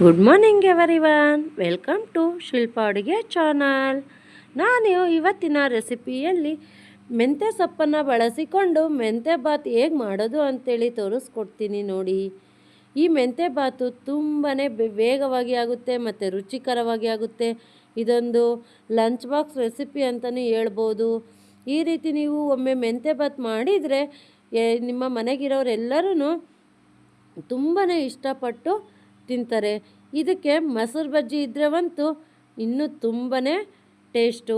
Good morning everyone welcome to Shilpa ಅಡುಗೆ channel ನಾನು ಇವತ್ತಿನ ರೆಸಿಪಿಯಲ್ಲಿ ಮೆಂತ್ಯ ಸೊಪ್ಪನ್ನು ಬಳಸಿಕೊಂಡು ಮೆಂತ್ಯ ಬಾತ್ ಹೇಗೆ ಮಾಡೋದು ಅಂತೇಳಿ ತೋರಿಸ್ಕೊಡ್ತೀನಿ ನೋಡಿ. ಈ ಮೆಂತ್ಯ ಬಾತು ತುಂಬಾ ವೇಗವಾಗಿ ಆಗುತ್ತೆ ಮತ್ತು ರುಚಿಕರವಾಗಿ ಆಗುತ್ತೆ. ಇದೊಂದು ಲಂಚ್ ಬಾಕ್ಸ್ ರೆಸಿಪಿ ಅಂತಲೇ ಹೇಳ್ಬೋದು. ಈ ರೀತಿ ನೀವು ಒಮ್ಮೆ ಮೆಂತ್ಯ ಬಾತ್ ಮಾಡಿದರೆ ನಿಮ್ಮ ಮನೆಗಿರೋರೆಲ್ಲರೂ ತುಂಬಾ ಇಷ್ಟಪಟ್ಟು ತಿಂತಾರೆ. ಇದಕ್ಕೆ ಮೊಸರು ಬಜ್ಜಿ ಇದ್ರವಂತೂ ಇನ್ನೂ ತುಂಬಾ ಟೇಸ್ಟು.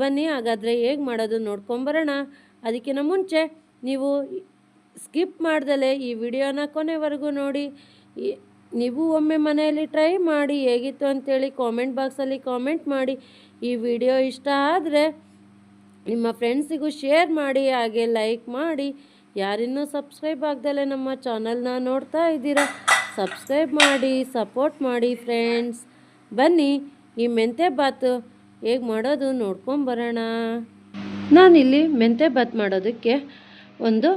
ಬನ್ನಿ, ಹಾಗಾದರೆ ಹೇಗೆ ಮಾಡೋದು ನೋಡ್ಕೊಂಬರೋಣ ಅದಕ್ಕಿಂತ ಮುಂಚೆ ನೀವು ಸ್ಕಿಪ್ ಮಾಡ್ದಲೇ ಈ ವಿಡಿಯೋನ ಕೊನೆವರೆಗೂ ನೋಡಿ. ನೀವು ಒಮ್ಮೆ ಮನೆಯಲ್ಲಿ ಟ್ರೈ ಮಾಡಿ ಹೇಗಿತ್ತು ಅಂತೇಳಿ ಕಾಮೆಂಟ್ ಬಾಕ್ಸಲ್ಲಿ ಕಾಮೆಂಟ್ ಮಾಡಿ. ಈ ವಿಡಿಯೋ ಇಷ್ಟ ಆದರೆ ನಿಮ್ಮ ಫ್ರೆಂಡ್ಸಿಗೂ ಶೇರ್ ಮಾಡಿ, ಹಾಗೆ ಲೈಕ್ ಮಾಡಿ. ಯಾರಿನ್ನೂ ಸಬ್ಸ್ಕ್ರೈಬ್ ಆಗ್ದಲೇ ನಮ್ಮ ಚಾನಲ್ನ ನೋಡ್ತಾ ಇದ್ದೀರಾ? ಸಬ್ಸ್ಕ್ರೈಬ್ ಮಾಡಿ, ಸಪೋರ್ಟ್ ಮಾಡಿ ಫ್ರೆಂಡ್ಸ್. ಬನ್ನಿ, ಈ ಮೆಂತ್ಯ ಬಾತ್ ಹೇಗೆ ಮಾಡೋದು ನೋಡ್ಕೊಂಬರೋಣ ನಾನಿಲ್ಲಿ ಮೆಂತ್ಯ ಬಾತ್ ಮಾಡೋದಕ್ಕೆ ಒಂದು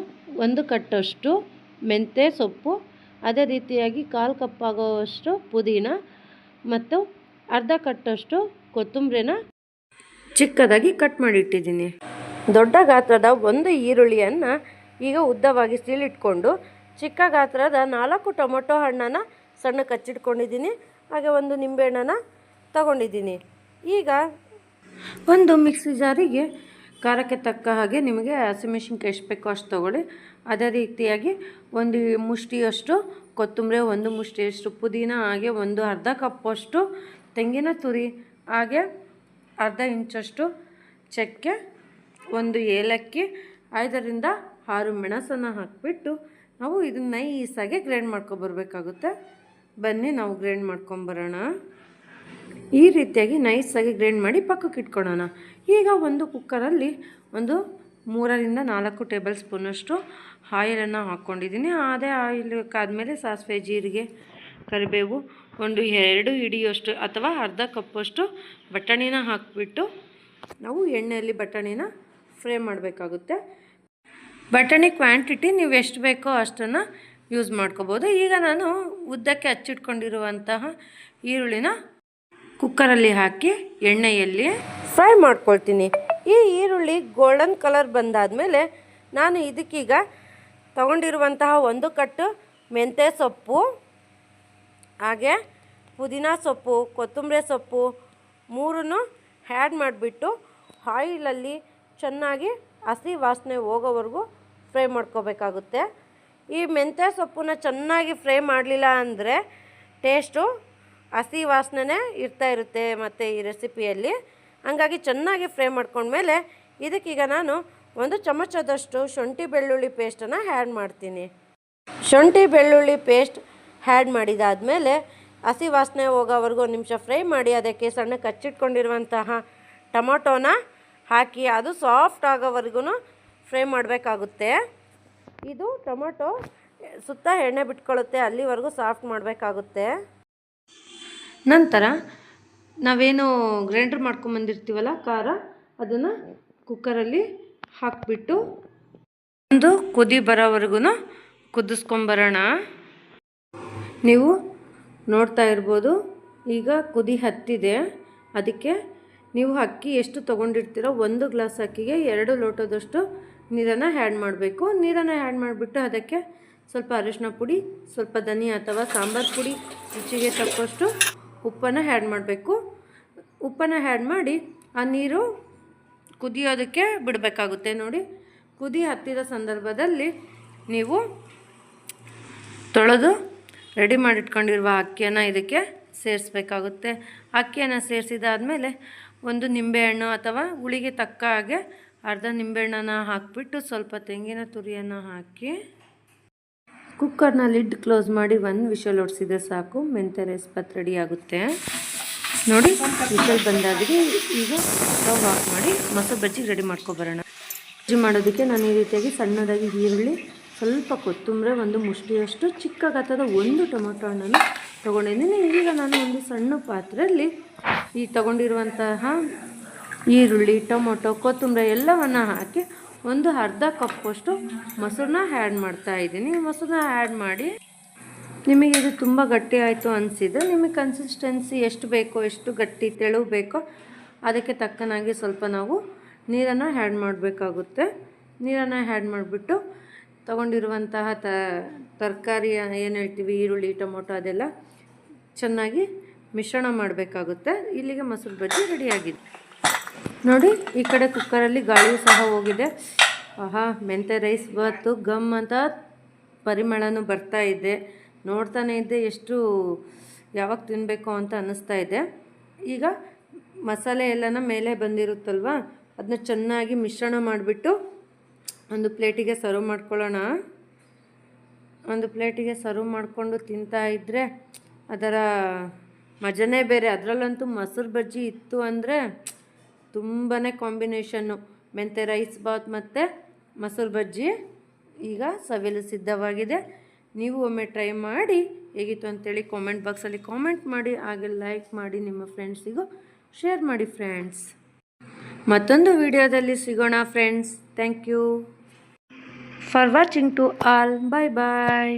ಒಂದು ಕಟ್ಟಷ್ಟು ಮೆಂತ್ಯ ಸೊಪ್ಪು, ಅದೇ ರೀತಿಯಾಗಿ ಕಾಲು ಕಪ್ಪಾಗೋವಷ್ಟು ಪುದೀನ ಮತ್ತು ಅರ್ಧ ಕಟ್ಟಷ್ಟು ಕೊತ್ತಂಬರಿನ ಚಿಕ್ಕದಾಗಿ ಕಟ್ ಮಾಡಿಟ್ಟಿದ್ದೀನಿ. ದೊಡ್ಡ ಗಾತ್ರದ ಒಂದು ಈರುಳ್ಳಿಯನ್ನು ಈಗ ಉದ್ದವಾಗಿ ಸೀಳಿಟ್ಕೊಂಡು ಚಿಕ್ಕ ಗಾತ್ರದ ನಾಲ್ಕು ಟೊಮೊಟೊ ಹಣ್ಣನ್ನು ಸಣ್ಣ ಕಚ್ಚಿಟ್ಕೊಂಡಿದ್ದೀನಿ. ಹಾಗೆ ಒಂದು ನಿಂಬೆಹಣ್ಣನ್ನು ತಗೊಂಡಿದ್ದೀನಿ. ಈಗ ಒಂದು ಮಿಕ್ಸಿ ಜಾರಿಗೆ ಖಾರಕ್ಕೆ ತಕ್ಕ ಹಾಗೆ ನಿಮಗೆ ಹಸಿಮೆಣಸಿನ್ಕಾಯಿ ಎಷ್ಟು ಬೇಕೋ ಅಷ್ಟು ತೊಗೊಳ್ಳಿ. ಅದೇ ರೀತಿಯಾಗಿ ಒಂದು ಮುಷ್ಟಿಯಷ್ಟು ಕೊತ್ತಂಬರಿ, ಒಂದು ಮುಷ್ಟಿಯಷ್ಟು ಪುದೀನ, ಹಾಗೆ ಒಂದು ಅರ್ಧ ಕಪ್ಪಷ್ಟು ತೆಂಗಿನ ತುರಿ, ಹಾಗೆ ಅರ್ಧ ಇಂಚಷ್ಟು ಚಕ್ಕೆ, ಒಂದು ಏಲಕ್ಕಿ, ಐದರಿಂದ ಆರು ಮೆಣಸನ್ನು ಹಾಕಿಬಿಟ್ಟು ನಾವು ಇದನ್ನ ನೈಸಾಗೆ ಗ್ರೈಂಡ್ ಮಾಡ್ಕೊಬರ್ಬೇಕಾಗುತ್ತೆ ಬನ್ನಿ, ನಾವು ಗ್ರೈಂಡ್ ಮಾಡ್ಕೊಂಬರೋಣ ಈ ರೀತಿಯಾಗಿ ನೈಸಾಗಿ ಗ್ರೈಂಡ್ ಮಾಡಿ ಪಕ್ಕಕ್ಕೆ ಇಟ್ಕೊಳ್ಳೋಣ ಈಗ ಒಂದು ಕುಕ್ಕರಲ್ಲಿ ಒಂದು ಮೂರರಿಂದ ನಾಲ್ಕು ಟೇಬಲ್ ಸ್ಪೂನಷ್ಟು ಆಯಿಲನ್ನು ಹಾಕ್ಕೊಂಡಿದ್ದೀನಿ. ಅದೇ ಆಯಿಲ್ ಕಾದ್ಮೇಲೆ ಸಾಸಿವೆ, ಜೀರಿಗೆ, ಕರಿಬೇವು, ಒಂದು ಎರಡು ಹಿಡಿಯೋಷ್ಟು ಅಥವಾ ಅರ್ಧ ಕಪ್ಪಷ್ಟು ಬಟಾಣಿನ ಹಾಕಿಬಿಟ್ಟು ನಾವು ಎಣ್ಣೆಯಲ್ಲಿ ಬಟಾಣಿನ ಫ್ರೈ ಮಾಡಬೇಕಾಗುತ್ತೆ. ಬಟಾಣಿ ಕ್ವಾಂಟಿಟಿ ನೀವು ಎಷ್ಟು ಬೇಕೋ ಅಷ್ಟನ್ನು ಯೂಸ್ ಮಾಡ್ಕೋಬೋದು. ಈಗ ನಾನು ಉದ್ದಕ್ಕೆ ಹಚ್ಚಿಟ್ಕೊಂಡಿರುವಂತಹ ಈರುಳ್ಳಿನ ಕುಕ್ಕರಲ್ಲಿ ಹಾಕಿ ಎಣ್ಣೆಯಲ್ಲಿ ಫ್ರೈ ಮಾಡ್ಕೊಳ್ತೀನಿ. ಈ ಈರುಳ್ಳಿ ಗೋಲ್ಡನ್ ಕಲರ್ ಬಂದಾದಮೇಲೆ ನಾನು ಇದಕ್ಕೀಗ ತಗೊಂಡಿರುವಂತಹ ಒಂದು ಕಟ್ಟು ಮೆಂತ್ಯ ಸೊಪ್ಪು, ಹಾಗೆ ಪುದೀನ ಸೊಪ್ಪು, ಕೊತ್ತಂಬರಿ ಸೊಪ್ಪು ಮೂರನ್ನು ಹ್ಯಾಡ್ ಮಾಡಿಬಿಟ್ಟು ಆಯಿಲಲ್ಲಿ ಚೆನ್ನಾಗಿ ಹಸಿ ವಾಸನೆ ಹೋಗೋವರೆಗೂ ಫ್ರೈ ಮಾಡ್ಕೋಬೇಕಾಗುತ್ತೆ. ಈ ಮೆಂತ್ಯ ಸೊಪ್ಪನ್ನ ಚೆನ್ನಾಗಿ ಫ್ರೈ ಮಾಡಲಿಲ್ಲ ಅಂದರೆ ಟೇಸ್ಟು ಹಸಿ ವಾಸನೆ ಇರ್ತಾ ಇರುತ್ತೆ ಮತ್ತು ಈ ರೆಸಿಪಿಯಲ್ಲಿ. ಹಂಗಾಗಿ ಚೆನ್ನಾಗಿ ಫ್ರೈ ಮಾಡ್ಕೊಂಡ್ಮೇಲೆ ಇದಕ್ಕೀಗ ನಾನು ಒಂದು ಚಮಚದಷ್ಟು ಶುಂಠಿ ಬೆಳ್ಳುಳ್ಳಿ ಪೇಸ್ಟನ್ನು ಹ್ಯಾಡ್ ಮಾಡ್ತೀನಿ. ಶುಂಠಿ ಬೆಳ್ಳುಳ್ಳಿ ಪೇಸ್ಟ್ ಹ್ಯಾಡ್ ಮಾಡಿದಾದಮೇಲೆ ಹಸಿ ವಾಸನೆ ಹೋಗೋವರೆಗೂ ಒಂದು ನಿಮಿಷ ಫ್ರೈ ಮಾಡಿ ಅದಕ್ಕೆ ಸಣ್ಣ ಹಚ್ಚಿಟ್ಕೊಂಡಿರುವಂತಹ ಟೊಮೊಟೊನ ಹಾಕಿ ಅದು ಸಾಫ್ಟ್ ಆಗೋವರೆಗೂ ಫ್ರೈ ಮಾಡಬೇಕಾಗುತ್ತೆ. ಇದು ಟೊಮೊಟೊ ಸುತ್ತ ಎಣ್ಣೆ ಬಿಟ್ಕೊಳ್ಳುತ್ತೆ, ಅಲ್ಲಿವರೆಗೂ ಸಾಫ್ಟ್ ಮಾಡಬೇಕಾಗುತ್ತೆ. ನಂತರ ನಾವೇನು ಗ್ರೈಂಡರ್ ಮಾಡ್ಕೊಂಬಂದಿರ್ತೀವಲ್ಲ ಖಾರ, ಅದನ್ನು ಕುಕ್ಕರಲ್ಲಿ ಹಾಕಿಬಿಟ್ಟು ಒಂದು ಕುದಿ ಬರೋವರೆಗೂ ಕುದಿಸ್ಕೊಂಬರೋಣ ನೀವು ನೋಡ್ತಾ ಇರ್ಬೋದು, ಈಗ ಕುದಿ ಹತ್ತಿದೆ. ಅದಕ್ಕೆ ನೀವು ಅಕ್ಕಿ ಎಷ್ಟು ತೊಗೊಂಡಿರ್ತೀರೋ ಒಂದು ಗ್ಲಾಸ್ ಅಕ್ಕಿಗೆ ಎರಡು ಲೋಟದಷ್ಟು ನೀರನ್ನು ಆ್ಯಡ್ ಮಾಡಬೇಕು. ನೀರನ್ನು ಆ್ಯಡ್ ಮಾಡಿಬಿಟ್ಟು ಅದಕ್ಕೆ ಸ್ವಲ್ಪ ಅರಿಶಿನ ಪುಡಿ, ಸ್ವಲ್ಪ ಧನಿ ಅಥವಾ ಸಾಂಬಾರು ಪುಡಿ, ರುಚಿಗೆ ತಕ್ಕಷ್ಟು ಉಪ್ಪನ್ನು ಆ್ಯಡ್ ಮಾಡಬೇಕು. ಉಪ್ಪನ್ನು ಆ್ಯಡ್ ಮಾಡಿ ಆ ನೀರು ಕುದಿಯೋದಕ್ಕೆ ಬಿಡಬೇಕಾಗುತ್ತೆ ನೋಡಿ. ಕುದಿ ಹತ್ತಿದ ಸಂದರ್ಭದಲ್ಲಿ ನೀವು ತೊಳೆದು ರೆಡಿ ಮಾಡಿಟ್ಕೊಂಡಿರುವ ಅಕ್ಕಿಯನ್ನು ಇದಕ್ಕೆ ಸೇರಿಸ್ಬೇಕಾಗುತ್ತೆ. ಅಕ್ಕಿಯನ್ನು ಸೇರಿಸಿದಾದಮೇಲೆ ಒಂದು ನಿಂಬೆಹಣ್ಣು ಅಥವಾ ಹುಳಿಗೆ ತಕ್ಕ ಹಾಗೆ ಅರ್ಧ ನಿಂಬೆಹಣ್ಣನ ಹಾಕಿಬಿಟ್ಟು ಸ್ವಲ್ಪ ತೆಂಗಿನ ತುರಿಯನ್ನು ಹಾಕಿ ಕುಕ್ಕರ್ನ ಲಿಡ್ ಕ್ಲೋಸ್ ಮಾಡಿ ಒಂದು ವಿಷಲ್ ಹೊಡೆಸಿದ್ರೆ ಸಾಕು ಮೆಂತ್ಯ ರೈಸ್ ರೆಡಿ ಆಗುತ್ತೆ. ನೋಡಿ, ವಿಷಲ್ ಬಂದಾಗಿದೆ. ಈಗ ಸ್ಟವ್ ಆಫ್ ಮಾಡಿ ಮೊಸರು ಬಜ್ಜಿ ರೆಡಿ ಮಾಡ್ಕೊಬರೋಣ ಬಜ್ಜಿ ಮಾಡೋದಕ್ಕೆ ನಾನು ಈ ರೀತಿಯಾಗಿ ಸಣ್ಣದಾಗಿ ಈರುಳ್ಳಿ, ಸ್ವಲ್ಪ ಕೊತ್ತಂಬರಿ, ಒಂದು ಮುಷ್ಟಿಯಷ್ಟು ಚಿಕ್ಕ ಗಾತ್ರದ ಒಂದು ಟೊಮೊಟೊ ಹಣ್ಣನ್ನು ತೊಗೊಂಡಿದ್ದೀನಿ. ಈಗ ನಾನು ಒಂದು ಸಣ್ಣ ಪಾತ್ರೆಯಲ್ಲಿ ಈ ತಗೊಂಡಿರುವಂತಹ ಈರುಳ್ಳಿ, ಟೊಮೊಟೊ, ಕೊತ್ತಂಬರಿ ಎಲ್ಲವನ್ನು ಹಾಕಿ ಒಂದು ಅರ್ಧ ಕಪ್ಪಷ್ಟು ಮೊಸರನ್ನ ಆ್ಯಡ್ ಮಾಡ್ತಾ ಇದ್ದೀನಿ. ಮೊಸರನ್ನ ಆ್ಯಡ್ ಮಾಡಿ ನಿಮಗೆ ಇದು ತುಂಬ ಗಟ್ಟಿ ಆಯಿತು ಅನಿಸಿದ್ರೆ ನಿಮಗೆ ಕನ್ಸಿಸ್ಟೆನ್ಸಿ ಎಷ್ಟು ಬೇಕೋ, ಎಷ್ಟು ಗಟ್ಟಿ ತೆಳು ಬೇಕೋ ಅದಕ್ಕೆ ತಕ್ಕನಾಗಿ ಸ್ವಲ್ಪ ನಾವು ನೀರನ್ನು ಆ್ಯಡ್ ಮಾಡಬೇಕಾಗುತ್ತೆ. ನೀರನ್ನು ಆ್ಯಡ್ ಮಾಡಿಬಿಟ್ಟು ತಗೊಂಡಿರುವಂತಹ ತರಕಾರಿ ಏನು ಹೇಳ್ತೀವಿ, ಈರುಳ್ಳಿ, ಟೊಮೊಟೊ ಅದೆಲ್ಲ ಚೆನ್ನಾಗಿ ಮಿಶ್ರಣ ಮಾಡಬೇಕಾಗುತ್ತೆ. ಇಲ್ಲಿಗೆ ಮೊಸರು ಬಜ್ಜಿ ರೆಡಿಯಾಗಿದೆ ನೋಡಿ, ಈ ಕಡೆ ಕುಕ್ಕರಲ್ಲಿ ಗಾಳಿಯು ಸಹ ಹೋಗಿದೆ. ಆಹಾ, ಮೆಂತೆ ರೈಸ್ ಬಾತು ಗಮ್ ಅಂತ ಪರಿಮಳನೂ ಬರ್ತಾ ಇದೆ. ನೋಡ್ತಾನೆ ಇದ್ದೆ ಎಷ್ಟು ಯಾವಾಗ ತಿನ್ನಬೇಕು ಅಂತ ಅನ್ನಿಸ್ತಾ ಇದೆ. ಈಗ ಮಸಾಲೆ ಎಲ್ಲನ ಮೇಲೆ ಬಂದಿರುತ್ತಲ್ವ ಅದನ್ನ ಚೆನ್ನಾಗಿ ಮಿಶ್ರಣ ಮಾಡಿಬಿಟ್ಟು ಒಂದು ಪ್ಲೇಟಿಗೆ ಸರ್ವ್ ಮಾಡ್ಕೊಳ್ಳೋಣ. ಒಂದು ಪ್ಲೇಟಿಗೆ ಸರ್ವ್ ಮಾಡಿಕೊಂಡು ತಿಂತಾ ಇದ್ದರೆ ಅದರ ಮಜನೇ ಬೇರೆ. ಅದರಲ್ಲಂತೂ ಮೊಸರು ಬಜ್ಜಿ ಇತ್ತು ಅಂದರೆ ತುಂಬಾ ಕಾಂಬಿನೇಷನ್ನು ಮೆಂತೆ ರೈಸ್ ಬಾತ್ ಮತ್ತು ಮೊಸರು ಬಜ್ಜಿ ಈಗ ಸವಿಯಲು ಸಿದ್ಧವಾಗಿದೆ. ನೀವು ಒಮ್ಮೆ ಟ್ರೈ ಮಾಡಿ ಹೇಗಿತ್ತು ಅಂತೇಳಿ ಕಾಮೆಂಟ್ ಬಾಕ್ಸಲ್ಲಿ ಕಾಮೆಂಟ್ ಮಾಡಿ, ಹಾಗೆ ಲೈಕ್ ಮಾಡಿ, ನಿಮ್ಮ ಫ್ರೆಂಡ್ಸಿಗೂ ಶೇರ್ ಮಾಡಿ ಫ್ರೆಂಡ್ಸ್. ಮತ್ತೊಂದು ವಿಡಿಯೋದಲ್ಲಿ ಸಿಗೋಣ friends. Thank you. For watching to all bye bye.